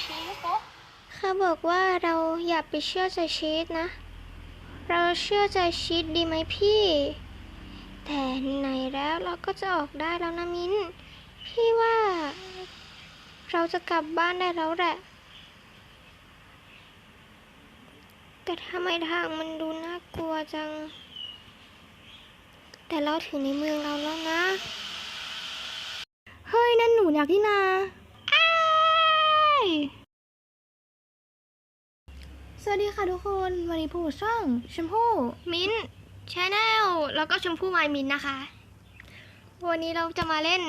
ชีสนะเขาบอกว่าเราอย่าไปเชื่อใจชีสนะ เราเชื่อใจชีสดีไหมพี่ แต่ไหนแล้วเราก็จะออกได้แล้วนะมิ้น พี่ว่า เราจะกลับบ้านได้แล้วแหละ แต่ทำไมทางมันดูน่ากลัวจัง แต่เราถึงในเมืองเราแล้วนะ เฮ้ย นั่นหนูอยากที่นาอ้ายส วัสดีค่ะทุกคน วันนี้พบกับช่องชมพู่มิ้นชาแนลแล้วก็ชมพู่ไมายมิ้นนะคะ วันนี้เราจะมาเล่น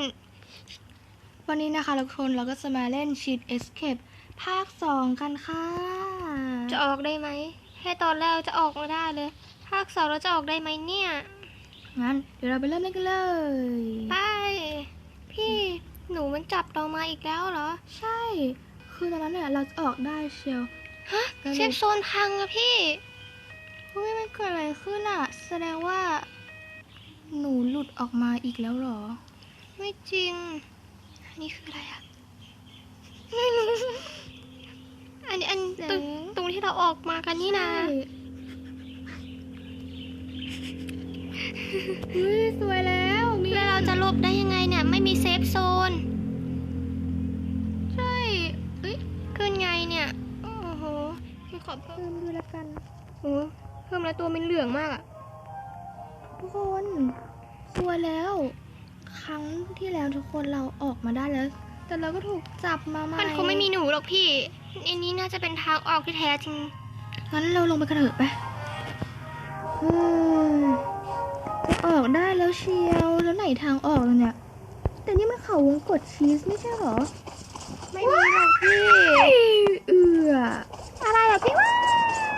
วันนี้นะคะทุกคนเราก็จะมาเล่น Cheat Escape ภาค2กันค่ะ จะออกได้ไหมให้ตอนแรกจะออกมาได้เลย ภาคสองเราจะออกได้ไหมเนี่ย งั้นเดี๋ยวเราไปเริ่มเล่นกันเลยไปพี่หนูมันจับเรามาอีกแล้วเหรอ ใช่ คือตอนนั้นเนี่ยเราจะออกได้เชียว ฮะก็เลยเซฟโซนพังอะพี่เฮ้ยมันเกิดอะไรขึ้นอะแสดงว่า หนูหลุดออกมาอีกแล้วเหรอ ไม่จริง อันนี้คืออะไรอะไม่รู้อันนี้อันตรงตรงที่เราออกมากันนี่นะเฮ้ยสวยแล้ว อเพิ่เพิ่มมดูแล้วกันโอ้เพิ่มแล้วตัวมันเหลืองมากอะทุกคนสวยแล้ว ครั้งที่แล้วทุกคนเราออกมาได้แล้ว แต่เราก็ถูกจับมาใหม่มันคงไม่มีหนูหรอกพี่อันนี้น่าจะเป็นทางออกที่แท้จริง งั้นเราลงไปกันเถอะไปเฮ้ยจะออกได้แล้วเชียวแล้วไหนทางออกแล้วเนี่ย แต่นี่มันเขาวงกดชีสไม่ใช่เหรอ ไม่มีหรอกพี่ เอือ อะไรอะพี่ว่า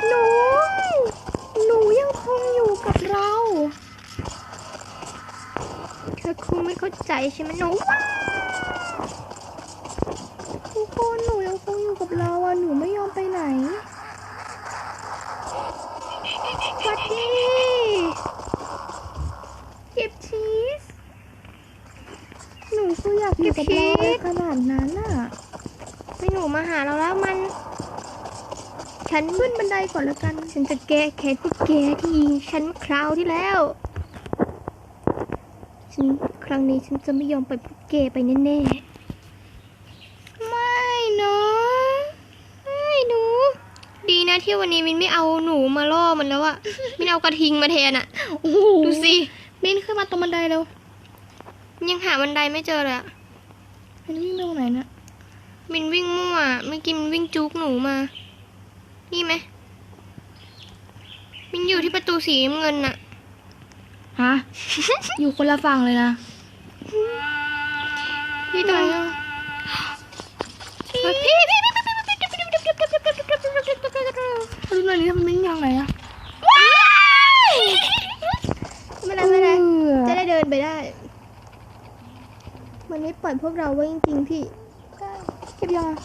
หนู หนูยังคงอยู่กับเรา เธอคงไม่เข้าใจใช่ไหมหนูทุกคนหนูยังคงอยู่กับเราอะ หนูไม่ยอมไปไหนสวัสดีเก็บชีส หนูคืออยากอยู่กับเราอะไรขนาดนั้นอะไม่หนูมาหาเราแล้วมัน ฉันขึ้นบันไดก่อนแล้วกัน ฉันจะแก้แค้นพวกแกที่ยิงฉันคราวที่แล้ว ฉันครั้งนี้ฉันจะไม่ยอมปล่อยพวกแกไปแน่ไม่นะๆเฮ้ยหนู ดีนะที่วันนี้มินไม่เอาหนูมาล่อมันแล้วอะมินเอากระทิงมาแทนอะโอ้โหดูสิบินขึ้นมาตรงบันไดเร็วยังหาบันไดไม่เจอเลยอะบินวิ่งไปตรงไหนเนี่ยมินวิ่งมั่วเมื่อกี้มินวิ่งจุกหนูมา นี่ไหมมันอยู่ที่ประตูสีเงินน่ะ ฮะ อยู่คนละฝั่งเลยนะ พี่ตรงพี่พี่พี่พี่เขาดูหน่อยดิมันวิ่งทางไหนอะไม่ได้ไม่ได้จะได้เดินไปได้ มันไม่ปล่อยพวกเราไว้จริงๆพี่เก็บยังอะ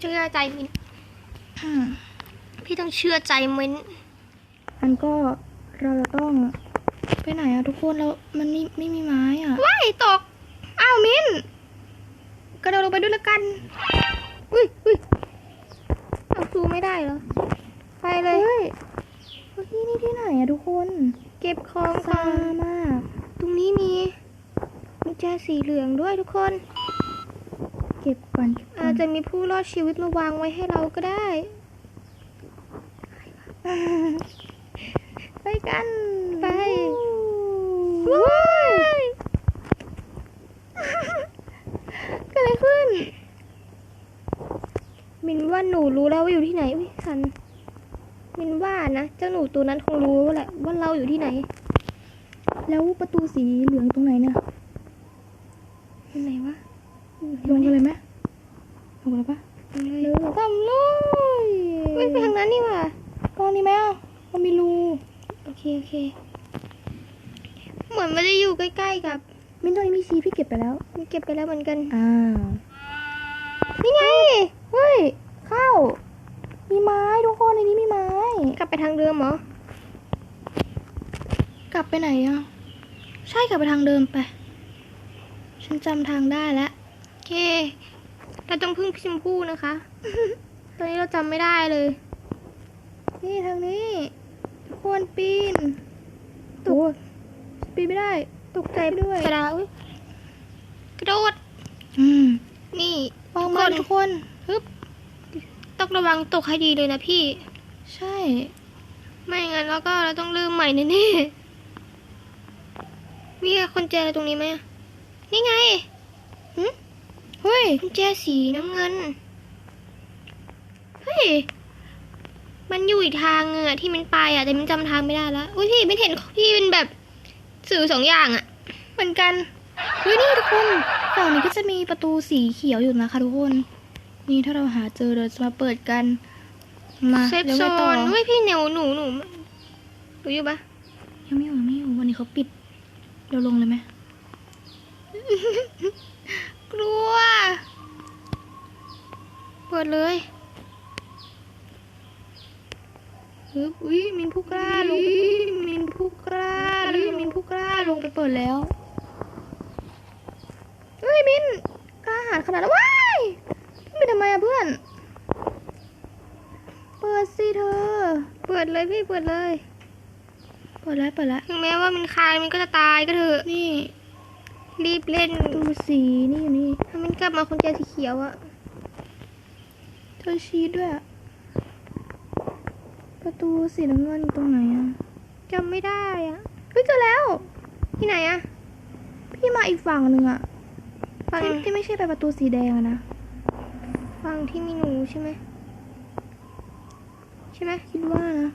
เชื่อใจมินอืมพี่ต้องเชื่อใจมินอันก็เราจะต้องไปไหนอะทุกคนเรา มันไม่ไม่มีไม้อะว้ายตก อ้าวมินกระโดดลงไปด้วยละกัน อุ้ยอุ้ยเอาซูไม่ได้เหรอ ไปเลยเฮ้ยเฮ้ยนี่ที่ไหนอะทุกคน เก็บของซาก่อนมาก ตรงนี้มีกุญแจสีเหลืองด้วยทุกคน เก็บก่อนเก็บก่ออา จนจะมีผู้รอดชีวิตมาวางไว้ให้เราก็ได้ ไปกัน ไปวู้ว้ายเกิดอะไรขึ้น มินว่าหนูรู้แล้วว่าอยู่ที่ไหนอุ้ยสัน มินว่านะ เจ้าหนูตัวนั้นคงรู้แหละว่าเราอยู่ที่ไหน แล้วประตูสีเหลืองตรงไหนเนี่ยที่ไหนวะ ลงกันเลยไหม ลงเลยปะลงเลเร็ยวทำเลยเฮ้ยไปทางนั้นนี่หว่ะกล้องนี้ไหมอะมันมีรูโอเคโอเค เหมือนไม่ได้อยู่ใกล้ๆกับ มินตรงนี้มีชีสพี่เก็บไปแล้วมันเก็บไปแล้วเหมือนกัน อ้าว นี่ไง เฮ้ย เข้า มีไม้ทุกคนในนี้มีไม้ กลับไปทางเดิมเหรอ กลับไปไหนอะ ใช่กลับไปทางเดิมไป ฉันจำทางได้แล้วโอเค เราต้องพึ่งพี่ชมพู่นะคะ ตอนนี้เราจำไม่ได้เลย นี่ทางนี้ทุกคนปีนตกปีนไม่ได้ ตกใจด้วยกระดาษอุ๊ยกระโดดอืมนี่วางทุกมาคนทุกคนฮึบต้องระวังตกให้ดีเลยนะพี่ ใช่ ไม่งั้นแล้วก็เราต้องเริ่มใหม่แน่ๆมีคนแจอะไรตรงนี้ไหมอะนี่ไง เฮ้ยกุญแจสีน้ำเงิน เฮ้ย มันอยู่อีกทางนึงอะที่มันไปอะแต่มันจำทางไม่ได้แล้วอุ้ยพี่ไม่เห็นพี่เป็นแบบสื่อสองอย่างอะเหมือนกันเฮ้ยนี่ทุกคนฝั่งนี้ก็จะมีประตูสีเขียวอยู่นะคะทุกคน นี่ถ้าเราหาเจอเราจะมาเปิดกันมาเซฟเดี๋ยวโซไปต่อนเฮ้ยพี่เหนียวหนูหนูหนูอยู่ปะยังไม่อยู่ยังไม่อยู่วันนี้เขาปิด เราลงเลยไหม กลัว เปิดเลยฮึบอุ้ยมินผู้กล้าลงมินผู้กล้าเฮ้ยมินผู้กล้าลงไปเปิดแล้วเฮ้ยมินกล้าหาญขนาดนั้นว้ายไม่ทำไมอะเพื่อน เปิดสิเธอ เปิดเลยพี่เปิดเลย เปิดแล้วเปิดแล้วถึงแม้ว่ามันคายมันก็จะตายก็เถอะนี่ รีบเล่นประตูสีนี่อยู่นี่ถ้ามันกลับมาคนแจสีเขียวอะเธอชี้ด้วยอะประตูสีน้ำเงินอยู่ตรงไหนอะจำไม่ได้อะเฮ้ยเจอแล้ว ที่ไหนอะพี่มาอีกฝั่งหนึ่งอะฝั่งที่ที่ไม่ใช่ไปประตูสีแดงอะนะฝั่งที่มีหนูใช่ไหมใช่ไหมคิดว่านะ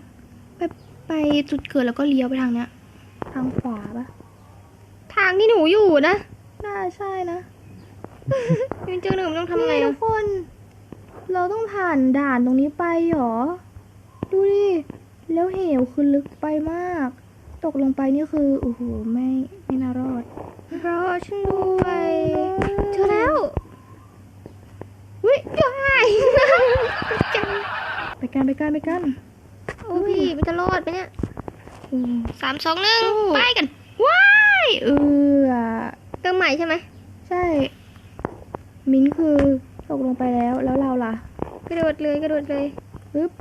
ไปไปจุดเกิดแล้วก็เลี้ยวไปทางเนี้ย ทางขวาปะทางที่หนูอยู่นะน่าใช่นะยังเจอหนูต้องทำไงนี่ทุกคน เราต้องผ่านด่านตรงนี้ไปหรอ ดูดิ แล้วเหวคือลึกไปมาก ตกลงไปนี่คือ โอ้โห ไม่ไม่น่ารอด รอฉันด้วยเจอแล้ววิย้ายจังไปกันไปกันไปกัน โอ้พี่มันจะรอดไหมเนี่ยสามสองหนึ่งไปกัน ว้า เออเติมใหม่ใช่ไหมใช่ มิ้นท์คือตกลงไปแล้วแล้วเราล่ะ กระโดดเลยกระโดดเลยปึ๊บ